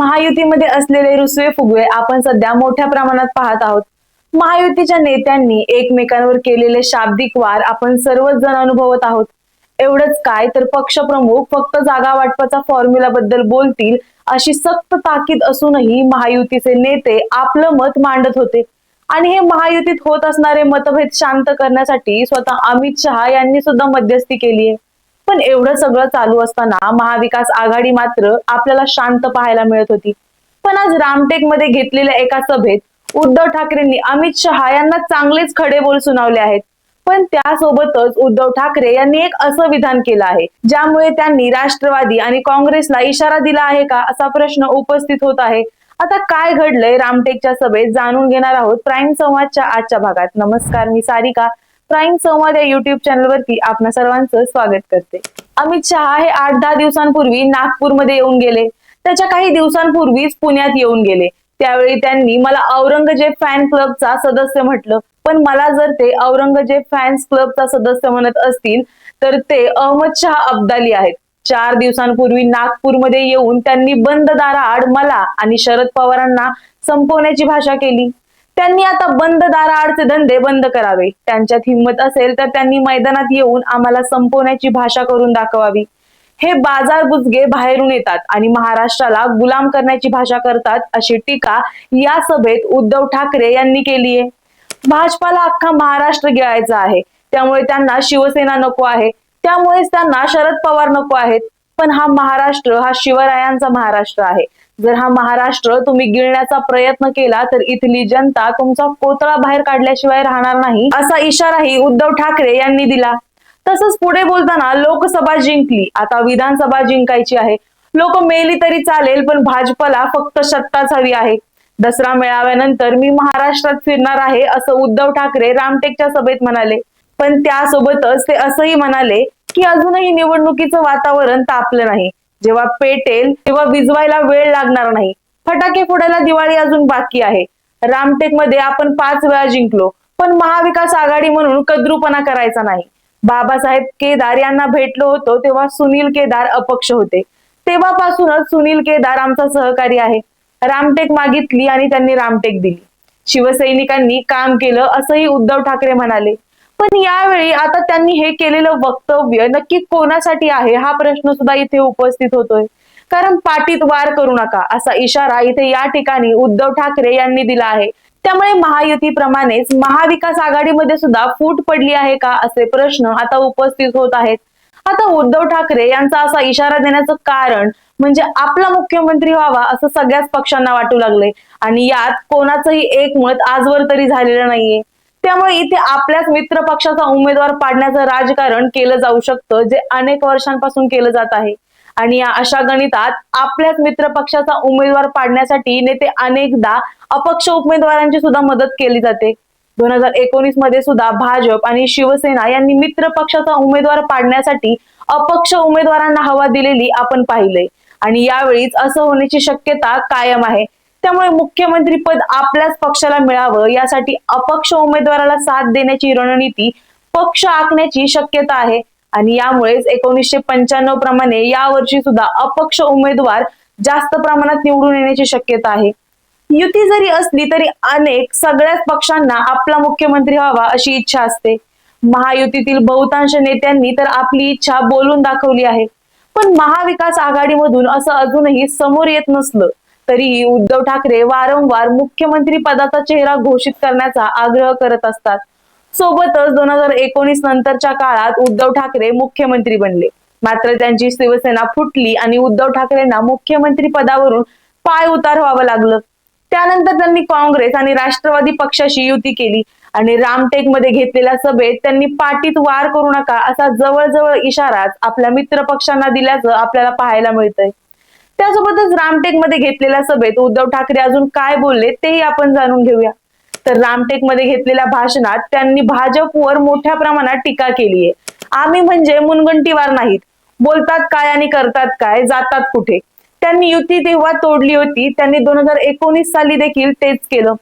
महायुतीमध्ये असलेले रुसवे फुगवे आपण सध्या मोठ्या प्रमाणात पाहत आहोत. महायुतीच्या नेत्यांनी एकमेकांवर केलेले शाब्दिक वार आपण सर्वच जण अनुभवत आहोत. एवढंच काय तर पक्षप्रमुख फक्त जागा वाटपाचा फॉर्म्युला बद्दल बोलतील अशी सक्त ताकीद असूनही महायुतीचे नेते आपलं मत मांडत होते. आणि हे महायुतीत होत असणारे मतभेद शांत करण्यासाठी स्वतः अमित शहा यांनी सुद्धा मध्यस्थी केली आहे पण एवढं सगळं चालू असताना महाविकास आघाडी मात्र आपल्याला शांत पाहायला मिळत होती. पण आज रामटेकमध्ये घेतलेल्या एका सभेत उद्धव ठाकरेंनी अमित शहा यांना चांगलेच खडे बोल सुनावले आहेत. पण त्यासोबतच उद्धव ठाकरे यांनी एक असं विधान केलं आहे ज्यामुळे त्यांनी राष्ट्रवादी आणि काँग्रेसला इशारा दिला आहे का असा प्रश्न उपस्थित होत आहे. आता काय घडलंय रामटेकच्या सभेत जाणून घेणार आहोत प्राईम संवादच्या आजच्या भागात. नमस्कार मी सारिका. प्राईम संवाद या युट्यूब चॅनलवरती आपणा सर्वांचं स्वागत करते. अमित शहा हे आठ दहा दिवसांपूर्वी नागपूरमध्ये येऊन गेले. त्याच्या काही दिवसांपूर्वीच पुण्यात येऊन गेले. त्यावेळी त्यांनी मला औरंगजेब फॅन क्लबचा सदस्य म्हटलं. पण मला जर ते औरंगजेब फॅन्स क्लबचा सदस्य म्हणत असतील तर ते अहमद शहा अब्दाली आहेत. चार दिवसांपूर्वी नागपूरमध्ये येऊन त्यांनी बंद दाराआड मला आणि शरद पवारांना संपवण्याची भाषा केली. त्यांनी आता बंद दाराआडचे धंदे बंद करावे. त्यांच्यात हिंमत असेल तर त्यांनी मैदानात येऊन आम्हाला संपवण्याची भाषा करून दाखवावी. हे बाजार बुजगे बाहेरून येतात आणि महाराष्ट्राला गुलाम करण्याची भाषा करतात अशी टीका या सभेत उद्धव ठाकरे यांनी केली आहे. भाजपाला अख्खा महाराष्ट्र गिळायचा आहे. त्यामुळे त्यांना शिवसेना नको आहे. त्यामुळेच त्यांना शरद पवार नको आहेत. पण हा महाराष्ट्र हा शिवरायांचा महाराष्ट्र आहे. जर हा महाराष्ट्र तुम्ही गिळण्याचा प्रयत्न केला तर इथली जनता तुमचा कोतळा बाहेर काढल्याशिवाय राहणार नाही असा इशाराही उद्धव ठाकरे यांनी दिला. तसंच पुढे बोलताना लोकसभा जिंकली. आता विधानसभा जिंकायची आहे. लोक मेली तरी चालेल पण भाजपला फक्त सत्ताच हवी आहे. दसरा मेळाव्यानंतर मी महाराष्ट्रात फिरणार आहे असं उद्धव ठाकरे रामटेकच्या सभेत म्हणाले. पण त्यासोबतच ते असंही म्हणाले की अजूनही निवडणुकीचं वातावरण तापलं नाही. जेव्हा पेटेल तेव्हा विजवायला वेळ लागणार नाही. फटाके फोडायला दिवाळी अजून बाकी आहे. रामटेकमध्ये आपण पाच वेळा जिंकलो पण महाविकास आघाडी म्हणून कद्रूपणा करायचा नाही. बाबासाहेब केदार यांना भेटलो होतो तेव्हा सुनील केदार अपक्ष होते. तेव्हापासूनच सुनील केदार आमचा सहकारी आहे. रामटेक मागितली आणि त्यांनी रामटेक दिली. शिवसैनिकांनी काम केलं असंही उद्धव ठाकरे म्हणाले. पण यावेळी आता त्यांनी हे केलेलं वक्तव्य नक्की कोणासाठी आहे? हा प्रश्न सुद्धा इथे उपस्थित होतोय. कारण पाटीत वार करू नका असा इशारा इथे या ठिकाणी उद्धव ठाकरे यांनी दिला आहे. त्यामुळे महायुतीप्रमाणेच महाविकास आघाडीमध्ये सुद्धा फूट पडली आहे का असे प्रश्न आता उपस्थित होत आहेत. आता उद्धव ठाकरे यांचा असा इशारा देण्याचं कारण म्हणजे आपला मुख्यमंत्री व्हावा असं सगळ्याच पक्षांना वाटू लागले आणि यात कोणाचंही एक मत आजवर तरी झालेलं नाहीये. त्यामुळे इथे आपल्याच मित्र पक्षाचा उमेदवार पाडण्याचं राजकारण केलं जाऊ शकतं जे अनेक वर्षांपासून केलं जात आहे. आणि या अशा गणितात आपल्याच मित्र पक्षाचा उमेदवार पाडण्यासाठी नेते अनेकदा अपक्ष उमेदवारांची सुद्धा मदत केली जाते. दोन हजार एकोणीसमध्ये सुद्धा भाजप आणि शिवसेना यांनी मित्र पक्षाचा उमेदवार पाडण्यासाठी अपक्ष उमेदवारांना हवा दिलेली आपण पाहिलंय. आणि यावेळीच असं होण्याची शक्यता कायम आहे. त्यामुळे मुख्यमंत्री पद आपल्याच पक्षाला मिळावं यासाठी अपक्ष उमेदवाराला साथ देण्याची रणनीती पक्ष आखण्याची शक्यता आहे. आणि यामुळेच एकोणीसशे पंच्याण्णव प्रमाणे यावर्षी सुद्धा अपक्ष उमेदवार जास्त प्रमाणात निवडून येण्याची शक्यता आहे. युती जरी असली तरी अनेक सगळ्याच पक्षांना आपला मुख्यमंत्री व्हावा अशी इच्छा असते. महायुतीतील बहुतांश नेत्यांनी तर आपली इच्छा बोलून दाखवली आहे. पण महाविकास आघाडीमधून असं अजूनही समोर येत नसलं. तरीही उद्धव ठाकरे वारंवार मुख्यमंत्री पदाचा चेहरा घोषित करण्याचा आग्रह करत असतात. सोबतच दोन हजार एकोणीस नंतरच्या काळात उद्धव ठाकरे मुख्यमंत्री बनले. मात्र त्यांची शिवसेना फुटली आणि उद्धव ठाकरेंना मुख्यमंत्री पदावरून पाय उतार व्हावं लागलं. त्यानंतर त्यांनी काँग्रेस आणि राष्ट्रवादी पक्षाशी युती केली आणि रामटेकमध्ये घेतलेल्या सभेत त्यांनी पाठीत वार करू नका असा जवळजवळ इशाराच आपल्या मित्र पक्षांना दिल्याचं आपल्याला पाहायला मिळतंय. त्यासोबतच रामटेकमध्ये घेतलेल्या सभेत उद्धव ठाकरे अजून काय बोलले तेही आपण जाणून घेऊया. तर रामटेकमध्ये घेतलेल्या भाषणात त्यांनी भाजपवर मोठ्या प्रमाणात टीका केली आहे आम्ही म्हणजे मुनगंटीवार नाहीत. बोलतात काय आणि करतात काय जातात कुठे? त्यांनी युती तेव्हा तोडली होती त्यांनी दोन हजार एकोणीस साली देखील तेच केलं.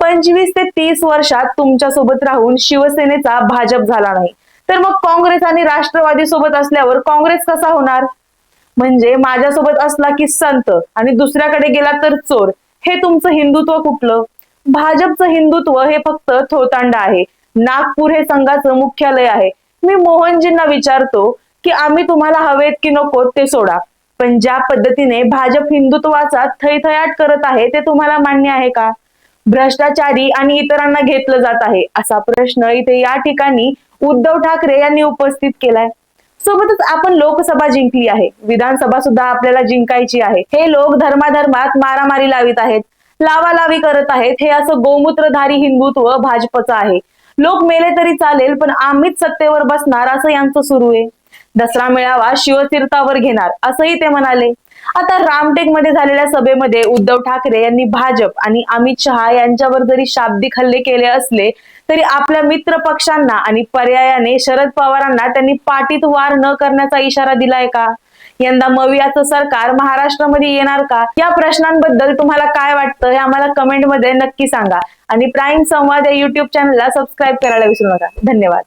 पंचवीस ते तीस वर्षात तुमच्यासोबत राहून शिवसेनेचा भाजप झाला नाही. तर मग काँग्रेस आणि राष्ट्रवादी सोबत असल्यावर काँग्रेस कसा होणार? म्हणजे माझ्यासोबत असला की संत आणि दुसऱ्याकडे गेला तर चोर. हे तुमचं हिंदुत्व कुठलं? भाजपचं हिंदुत्व हे फक्त थोतांड आहे. नागपूर हे संघाचं मुख्यालय आहे. मी मोहनजींना विचारतो की आम्ही तुम्हाला हवेत की नको ते सोडा. पण ज्या पद्धतीने भाजप हिंदुत्वाचा थैथयाट करत आहे ते तुम्हाला मान्य आहे का? भ्रष्टाचारी आणि इतरांना घेतलं जात आहे असा प्रश्न इथे या ठिकाणी उद्धव ठाकरे यांनी उपस्थित केलाय. सोबतच आपण लोकसभा जिंकली आहे. विधानसभा सुद्धा आपल्याला जिंकायची आहे. हे लोक धर्माधर्मात मारामारी लावित आहेत लावालावी करत आहेत. हे असं गोमूत्रधारी हिंदुत्व भाजपचं आहे. लोक मेले तरी चालेल पण आम्हीच सत्तेवर बसणार असं यांचं सुरू आहे. दसरा मेळावा शिवतीर्थावर घेणार असंही ते म्हणाले. आता रामटेकमध्ये झालेल्या सभेमध्ये उद्धव ठाकरे यांनी भाजप आणि अमित शहा यांच्यावर जरी शाब्दिक हल्ले केले असले तरी आपल्या मित्र पक्षांना आणि पर्यायाने शरद पवारांना त्यांनी पाठीत वार न करण्याचा इशारा दिलाय का? यंदा मवियाचं सरकार महाराष्ट्रामध्ये येणार का? या प्रश्नांबद्दल तुम्हाला काय वाटतं हे आम्हाला कमेंटमध्ये नक्की सांगा. आणि प्राईम संवाद या युट्यूब चॅनलला सबस्क्राईब करायला विसरू नका. धन्यवाद.